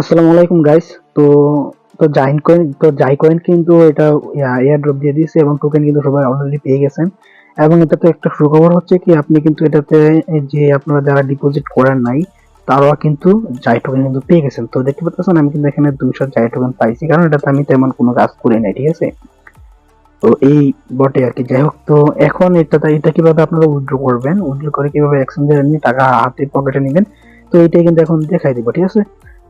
আসসালামু আলাইকুম গাইস তো তো জাইন কয়েন তো জাই কয়েন কিন্তু এটা এয়ার দিয়ে দিয়েছে এবং টোকেন কিন্তু সবাই অলরেডি পেয়ে গেছেন। এবং এটাতে একটা সুখবর হচ্ছে কি, আপনি কিন্তু এটাতে যে আপনারা যারা ডিপোজিট করেন নাই, তারাও কিন্তু জাই টোকেন কিন্তু পেয়ে গেছেন। তো দেখতে পাচ্ছেন, আমি কিন্তু এখানে দুইশো জাই টোকেন পাইছি, কারণ এটাতে আমি তেমন কোনো কাজ করি নাই, ঠিক আছে? তো এই বটে আর কি। যাই হোক, তো এখন এটাতে এটা কীভাবে আপনারা উইথড্র করবেন? উইথড্র করে কীভাবে এক্সচেঞ্জারে নিয়ে টাকা হাতে পকেটে নেবেন? তো এইটাই কিন্তু এখন দেখাই দিব, ঠিক আছে?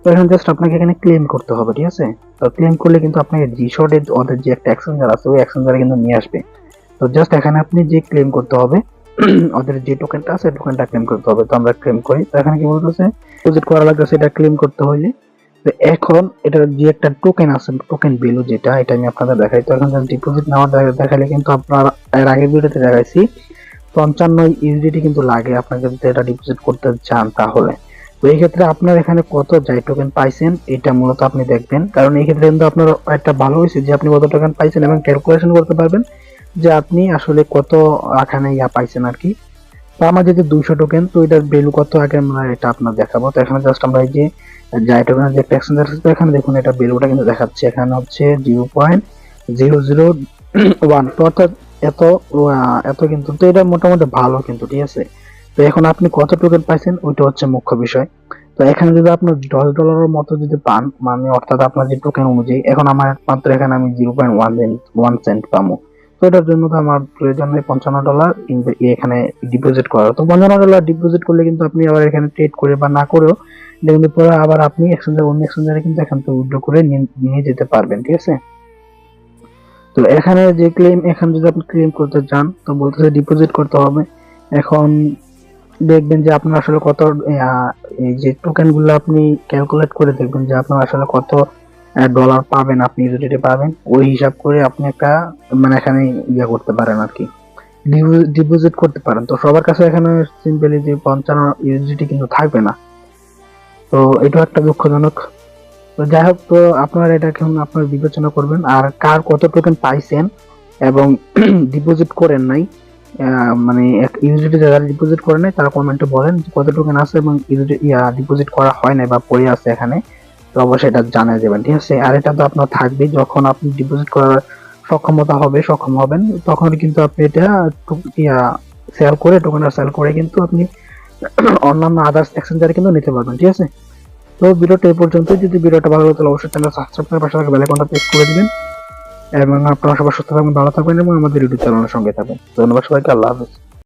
তো এখন জাস্ট আপনাকে এখানে ক্লেম করতে হবে, ঠিক আছে? তো ক্লেম করলে কিন্তু আপনাকে জি শর্টে ওদের যে একটা এক্সচেঞ্জার আছে, ওই এক্সচেঞ্জারে কিন্তু নিয়ে আসবে। তো জাস্ট এখানে আপনি যে ক্লেম করতে হবে, ওদের যে টোকেনটা আছে টোকেনটা ক্লেম করতে হবে। তো আমরা ক্লেম করি। তো এখানে কি বলতেছে? ডিপোজিট করা লাগবে সেটা ক্লেম করতে হইলে। তো এখন এটার যে একটা টোকেন আছে টোকেন ভ্যালু যেটা, এটা আমি আপনাদের দেখাই। তো এখন ডিপোজিট নেওয়ার দেখা- দেখালে কিন্তু আপনার, এর আগের ভিডিওতে দেখাইছি পঞ্চান্ন ইউডিটি কিন্তু লাগে। আপনাকে যদি এটা ডিপোজিট করতে চান তাহলে। তো এই ক্ষেত্রে আপনার এখানে কত যাই টোকেন পাইছেন, এটা মূলত আপনি দেখবেন। কারণ এই ক্ষেত্রে কিন্তু আপনার একটা ভালো হয়েছে যে আপনি কত টোকেন পাইছেন এবং ক্যালকুলেশন করতে পারবেন যে আপনি আসলে কত এখানে ইয়া পাইছেন আর কি। তো আমার যেহেতু দুইশো টোকেন তো এটার ভ্যালু কত আগে আমরা এটা আপনার দেখাবো। তো এখানে জাস্ট আমরা এই যে যাই টোকেনের যে এক্সচেঞ্জার আছে এখানে দেখুন এটা ভ্যালুটা কিন্তু দেখাচ্ছে। এখানে হচ্ছে zero point zero zero one তো অর্থাৎ এত এত কিন্তু, তো এটা মোটামুটি ভালো কিন্তু, ঠিক আছে? তো এখন আপনি কত টোকেন পাইছেন, ওইটা হচ্ছে মুখ্য বিষয়। তো এখানে যদি আপনার দশ ডলারের মতো যদি পান মানে অর্থাৎ আপনার যে টোকেন অনুযায়ী, এখন আমার একমাত্র এখানে আমি zero point one one cent তো এটার জন্য তো আমার প্রয়োজন হয় পঞ্চান্ন ডলার এখানে ডিপোজিট করার। তো পঞ্চান্ন ডলার ডিপোজিট করলে কিন্তু আপনি আবার এখানে ট্রেড করে বা না করেও কিন্তু পরে আবার আপনি এক্সচেঞ্জার অন্য এক্সচেঞ্জারে কিন্তু এখান থেকে উইথড্র করে নিয়ে- নিয়ে যেতে পারবেন, ঠিক আছে? তো এখানে যে ক্লেম এখানে যদি আপনি ক্লেম করতে চান, তো বলতেছে ডিপোজিট করতে হবে। এখন দেখবেন যে আপনার আসলে কত যে টোকেনগুলো আপনি ক্যালকুলেট করে দেখবেন যে আপনার আসলে কত ডলার পাবেন আপনি ইউডিটি পাবেন। ওই হিসাব করে আপনি একটা মানে এখানে ইয়ে করতে পারেন আর কি। ডিপোজিট করতে পারেন। তো সবার কাছে এখানে সিম্পলি যে পঞ্চান্ন ইউজিটি কিন্তু থাকবে না। তো এটাও একটা দুঃখজনক। তো যাই হোক, তো আপনারা এটা এখন আপনার বিবেচনা করবেন। আর কার কত টোকেন পাইছেন এবং ডিপোজিট করেন নাই মানে ইউজিটি যারা ডিপোজিট করে নাই তারা কমেন্টে বলেন কত টোকেন আছে এবং ইউজিটি ডিপোজিট করা হয় নাই বা পড়ে আছে এখানে, তো অবশ্যই এটা জানিয়ে দেবেন, ঠিক আছে? আর এটা তো আপনার থাকবে যখন আপনি ডিপোজিট করার সক্ষমতা হবে, সক্ষম হবেন, তখন কিন্তু আপনি এটা ইয়া সেল করে টোকেনটা সেল করে কিন্তু আপনি অন্যান্য আদার্স এক্সচেঞ্জারে কিন্তু নিতে পারবেন, ঠিক আছে? তো ভিডিওটা এই পর্যন্ত যদি ভিডিওটা ভালো লাগে তাহলে অবশ্যই চ্যানেল সাবস্ক্রাইব করে পাশে থাকা বেল আইকনটা প্রেস করে দিবেন। এবং আপনারা সবাই সুস্থ থাকবেন, ভালো থাকবেন এবং আমাদের ইউটিউব চ্যানেলের সঙ্গে থাকবেন। ধন্যবাদ সবাইকে, আল্লাহ হাফেজ।